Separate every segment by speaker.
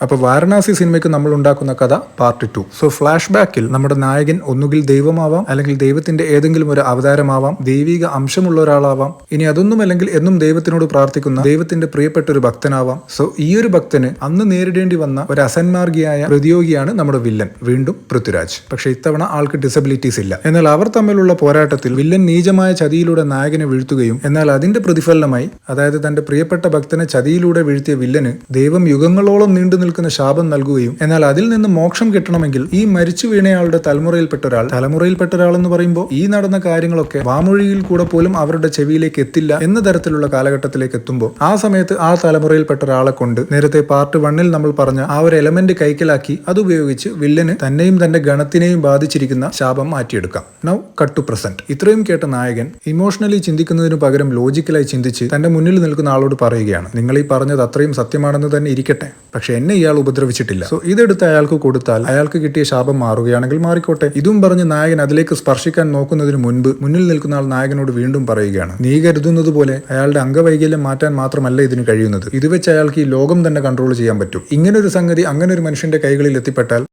Speaker 1: അപ്പോൾ വാരണാസി സിനിമയ്ക്ക് നമ്മൾ ഉണ്ടാക്കുന്ന കഥ പാർട്ട് ടു സോ ഫ്ലാഷ് ബാക്കിൽ നമ്മുടെ നായകൻ ഒന്നുകിൽ ദൈവമാവാം അല്ലെങ്കിൽ ദൈവത്തിന്റെ ഏതെങ്കിലും ഒരു അവതാരമാവാം ദൈവിക അംശമുള്ള ഒരാളാവാം. ഇനി അതൊന്നും അല്ലെങ്കിൽ എന്നും ദൈവത്തിനോട് പ്രാർത്ഥിക്കുന്ന ദൈവത്തിന്റെ പ്രിയപ്പെട്ട ഒരു ഭക്തനാവാം. സോ ഈ ഒരു ഭക്തന് അന്ന് നേരിടേണ്ടി വന്ന ഒരു അസന്മാർഗിയായ പ്രതിയോഗിയാണ് നമ്മുടെ വില്ലൻ വീണ്ടും പൃഥ്വിരാജ്. പക്ഷേ ഇത്തവണ ആൾക്ക് ഡിസബിലിറ്റീസ് ഇല്ല. എന്നാൽ അവർ തമ്മിലുള്ള പോരാട്ടത്തിൽ വില്ലൻ നീചമായ ചതിയിലൂടെ നായകനെ വീഴ്ത്തുകയും എന്നാൽ അതിന്റെ പ്രതിഫലനമായി അതായത് തന്റെ പ്രിയപ്പെട്ട ഭക്തനെ ചതിയിലൂടെ വീഴ്ത്തിയ വില്ലന് ദൈവം യുഗങ്ങളോളം നീണ്ടു നിൽക്കുന്ന ശാപം നൽകുകയും എന്നാൽ അതിൽ നിന്ന് മോക്ഷം കിട്ടണമെങ്കിൽ ഈ മരിച്ചു വീണയാളുടെ തലമുറയിൽപ്പെട്ട ഒരാൾ തലമുറയിൽപ്പെട്ട ഒരാൾ എന്ന് പറയുമ്പോൾ ഈ നടന്ന കാര്യങ്ങളൊക്കെ വാമൊഴിയിൽ കൂടെ പോലും അവരുടെ ചെവിയിലേക്ക് എത്തില്ല എന്ന തരത്തിലുള്ള കാലഘട്ടത്തിലേക്ക് എത്തുമ്പോൾ ആ സമയത്ത് ആ തലമുറയിൽപ്പെട്ട ഒരാളെ കൊണ്ട് നേരത്തെ പാർട്ട് വണ്ണിൽ നമ്മൾ പറഞ്ഞ ആ ഒരു എലമെന്റ് കൈക്കലാക്കി അതുപയോഗിച്ച് വില്ലന് തന്നെയും തന്റെ ഗണത്തിനെയും ബാധിച്ചിരിക്കുന്ന ശാപം മാറ്റിയെടുക്കാം. നൗ കട്ട് ടു പ്രസന്റ് ഇത്രയും കേട്ട നായകൻ ഇമോഷണലി ചിന്തിക്കുന്നതിന് പകരം ലോജിക്കലായി ചിന്തിച്ച് തന്റെ മുന്നിൽ നിൽക്കുന്ന ആളോട് പറയുകയാണ് നിങ്ങൾ ഈ പറഞ്ഞത് അത്രയും സത്യമാണെന്ന് തന്നെ ഇരിക്കട്ടെ. പക്ഷെ എന്നെ ഇയാൾ ഉപദ്രവിച്ചിട്ടില്ല. സോ ഇതെടുത്ത് അയാൾക്ക് കൊടുത്താൽ അയാൾക്ക് കിട്ടിയ ശാപം മാറുകയാണെങ്കിൽ മാറിക്കോട്ടെ. ഇതും പറഞ്ഞ് നായകൻ അതിലേക്ക് സ്പർശിക്കാൻ നോക്കുന്നതിന് മുൻപ് മുന്നിൽ നിൽക്കുന്ന ആൾ നായകനോട് വീണ്ടും പറയുകയാണ്. നീ കരുതുന്നത് പോലെ അയാളുടെ അംഗവൈകല്യം മാറ്റാൻ മാത്രമല്ല ഇതിന് കഴിയുന്നത്. ഇത് വെച്ച് അയാൾക്ക് ഈ ലോകം തന്നെ കൺട്രോൾ ചെയ്യാൻ പറ്റും. ഇങ്ങനൊരു സംഗതി അങ്ങനെ ഒരു മനുഷ്യന്റെ കൈകളിൽ എത്തിപ്പെട്ടാൽ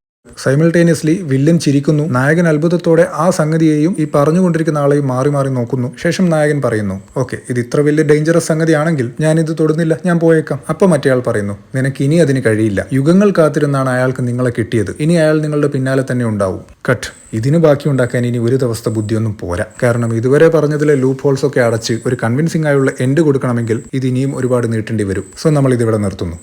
Speaker 1: സൈമിൾട്ടേനിയസ്ലി വില്ലൻ ചിരിക്കുന്നു. നായകൻ അത്ഭുതത്തോടെ ആ സംഗതിയെയും ഈ പറഞ്ഞുകൊണ്ടിരിക്കുന്ന ആളെയും മാറി മാറി നോക്കുന്നു. ശേഷം നായകൻ പറയുന്നു ഓക്കെ ഇത് ഇത്ര വലിയ ഡേഞ്ചറസ് സംഗതിയാണെങ്കിൽ ഞാൻ ഇത് തൊടുന്നില്ല ഞാൻ പോയേക്കാം. അപ്പൊ മറ്റേയാൾ പറയുന്നു നിനക്ക് ഇനി അതിന് കഴിയില്ല. യുഗങ്ങൾ കാത്തിരുന്നാണ് അയാൾക്ക് നിങ്ങളെ കിട്ടിയത്. ഇനി അയാൾ നിങ്ങളുടെ പിന്നാലെ തന്നെ ഉണ്ടാവും. കട്ട് ഇതിന് ബാക്കി ഉണ്ടാക്കാൻ ഇനി ഒരു ദിവസത്തെ ബുദ്ധിയൊന്നും പോരാ. കാരണം ഇതുവരെ പറഞ്ഞതിലെ ലൂപ്പ് ഹോൾസ് ഒക്കെ അടച്ച് ഒരു കൺവിൻസിംഗ് ആയുള്ള എൻഡ് കൊടുക്കണമെങ്കിൽ ഇത് ഇനിയും ഒരുപാട് നീട്ടേണ്ടി വരും. സോ നമ്മൾ ഇതിവിടെ നിർത്തുന്നു.